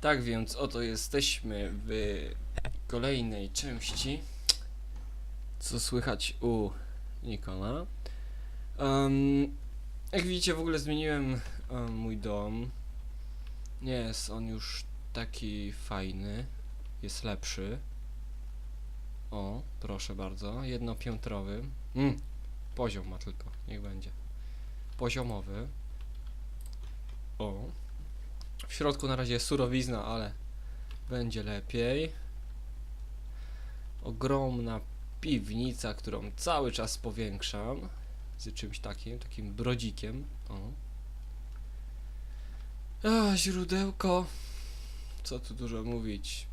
Tak więc oto jesteśmy w kolejnej części. Co słychać u Nikona. Em, jak widzicie, w ogóle zmieniłem em, mój dom. Nie jest on już taki fajny. Jest lepszy. O, proszę bardzo. Jednopiętrowy. Mm, poziom ma tylko. Niech będzie. Poziomowy. O. W środku na razie jest surowizna, ale będzie lepiej. Ogromna piwnica, którą cały czas powiększam. Z czymś takim, takim brodzikiem. O. A, źródełko. Co tu dużo mówić.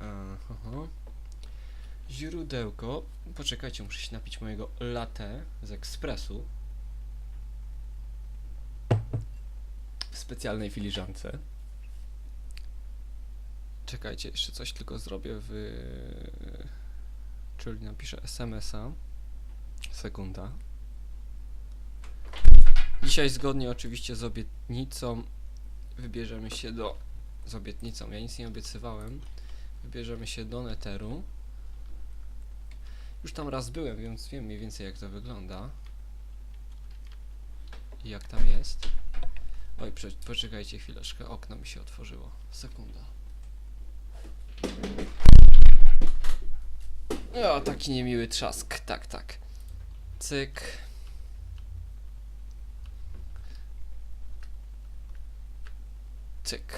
Aha. Źródełko. Poczekajcie, muszę się napić mojego latte z ekspresu. Specjalnej filiżance. Czekajcie, jeszcze coś tylko zrobię w... Czyli napiszę SMS-a. Sekunda. Dzisiaj zgodnie oczywiście z obietnicą wybierzemy się do... Z obietnicą, ja nic nie obiecywałem. Wybierzemy się do Netheru. Już tam raz byłem, więc wiem mniej więcej jak to wygląda. I jak tam jest. Oj, poczekajcie chwileczkę, okno mi się otworzyło. Sekunda. O, taki niemiły trzask, tak, tak. Cyk. Cyk.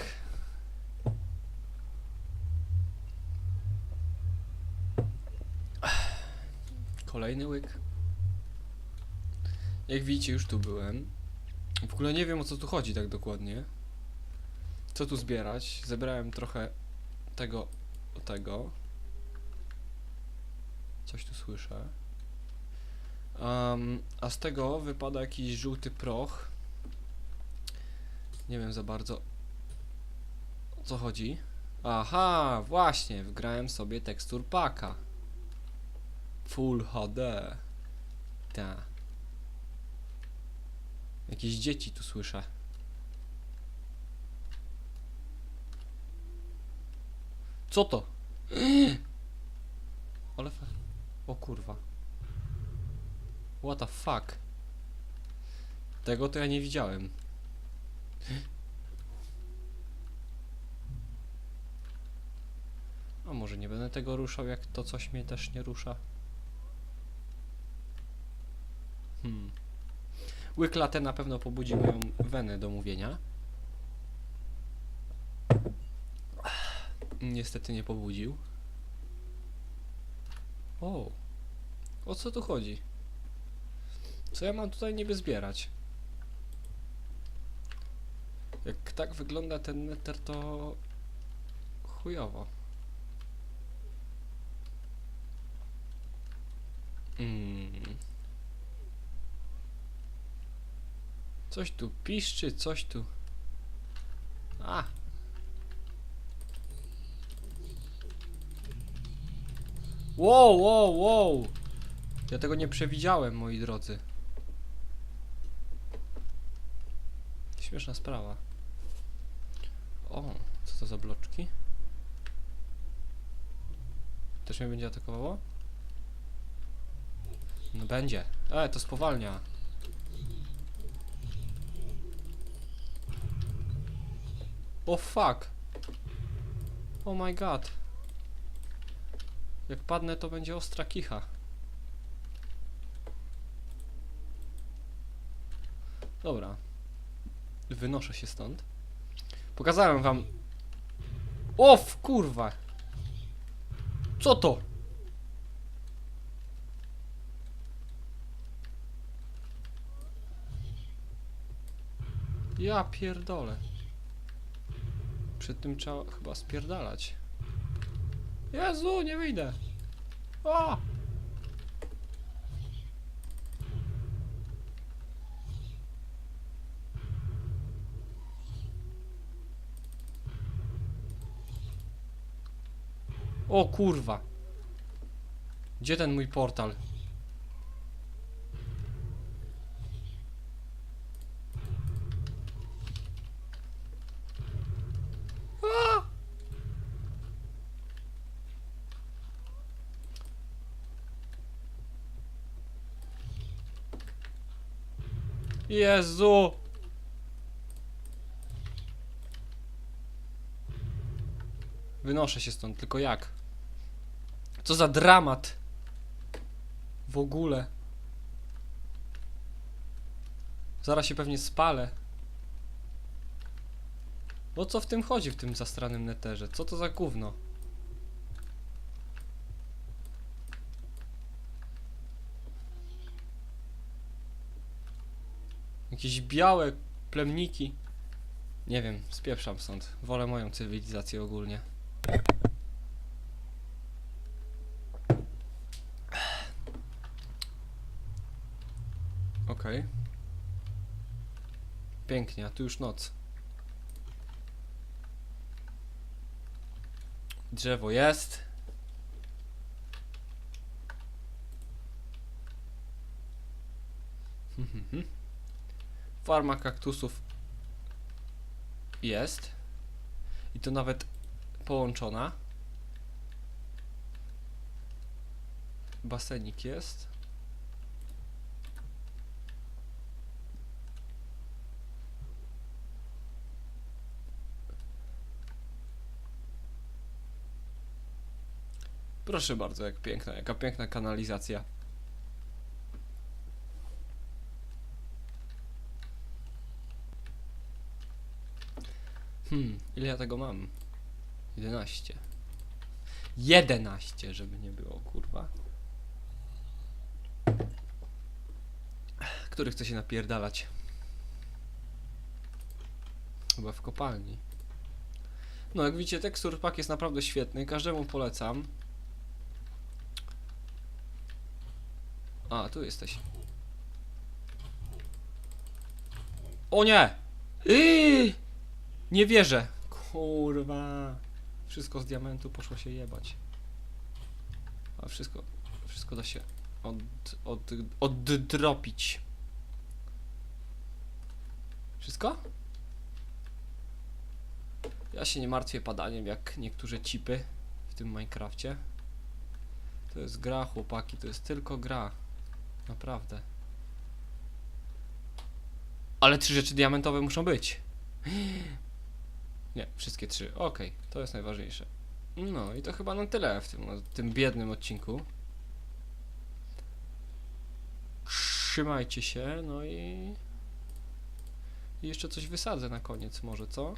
Kolejny łyk. Jak widzicie, już tu byłem. W ogóle nie wiem o co tu chodzi tak dokładnie. Co tu zbierać? Zebrałem trochę tego, tego. Coś tu słyszę. Um, a z tego wypada jakiś żółty proch. Nie wiem za bardzo o co chodzi. Aha, właśnie, wgrałem sobie tekstur paka. Full HD. Ta. Jakieś dzieci tu słyszę. Co to? Ale fa... O kurwa. What the fuck? Tego to ja nie widziałem. A może nie będę tego ruszał, jak to coś mnie też nie rusza? Hmm. Łyk latte na pewno pobudzi moją wenę do mówienia. Niestety nie pobudził. O, o co tu chodzi? Co ja mam tutaj niby zbierać? Jak tak wygląda ten neter, to chujowo. Mm. Coś tu piszczy, coś tu. A. Wow, wow, wow. Ja tego nie przewidziałem, moi drodzy. Śmieszna sprawa. O, co to za bloczki? Też mnie będzie atakowało? No będzie. E, to spowalnia. O fuck. Oh my god. Jak padnę, to będzie ostra kicha. Dobra. Wynoszę się stąd. Pokazałem wam. O, w kurwa. Co to? Ja pierdolę. Przed tym trzeba chyba spierdalać. Jezu, nie wyjdę. O! O kurwa. Gdzie ten mój portal? A! Jezu! Wynoszę się stąd, tylko jak? Co za dramat! W ogóle. Zaraz się pewnie spalę. O co w tym chodzi, w tym zastranym neterze? Co to za gówno? Jakieś białe plemniki. Nie wiem, spieprzam stąd. Wolę moją cywilizację ogólnie. Okej. Pięknie, a tu już noc. Drzewo jest. Farma kaktusów jest. I to nawet połączona. Basenik jest. Proszę bardzo, jak piękna, jaka piękna kanalizacja. Hmm, ile ja tego mam? 11. 11, żeby nie było, kurwa. Który chce się napierdalać? Chyba w kopalni. No, jak widzicie, tekstur pack jest naprawdę świetny, każdemu polecam. A, tu jesteś. O nie! Yy! Nie wierzę. Kurwa. Wszystko z diamentu poszło się jebać. A wszystko, wszystko da się od, od, oddropić. Wszystko? Ja się nie martwię padaniem jak niektóre cipy w tym Minecrafcie. To jest gra, chłopaki, to jest tylko gra. Naprawdę. Ale trzy rzeczy diamentowe muszą być. Nie, wszystkie trzy. Okej, to jest najważniejsze. No i to chyba na tyle w tym, tym biednym odcinku. Trzymajcie się, no i... I jeszcze coś wysadzę na koniec może, co?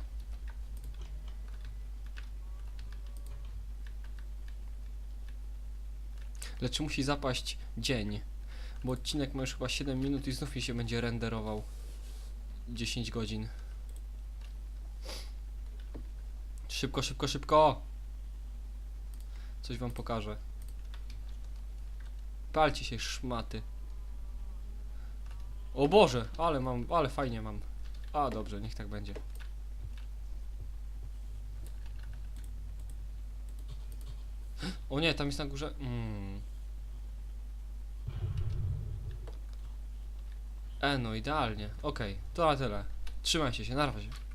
Lecz musi zapaść dzień, bo odcinek ma już chyba 7 minut i znów mi się będzie renderował 10 godzin. Szybko, szybko, szybko! Coś wam pokażę. Palcie się, szmaty. O Boże, ale mam, ale fajnie mam. A, dobrze, niech tak będzie. O nie, tam jest na górze. Mm. E, no idealnie. Okej, to na tyle. Trzymajcie się, na razie.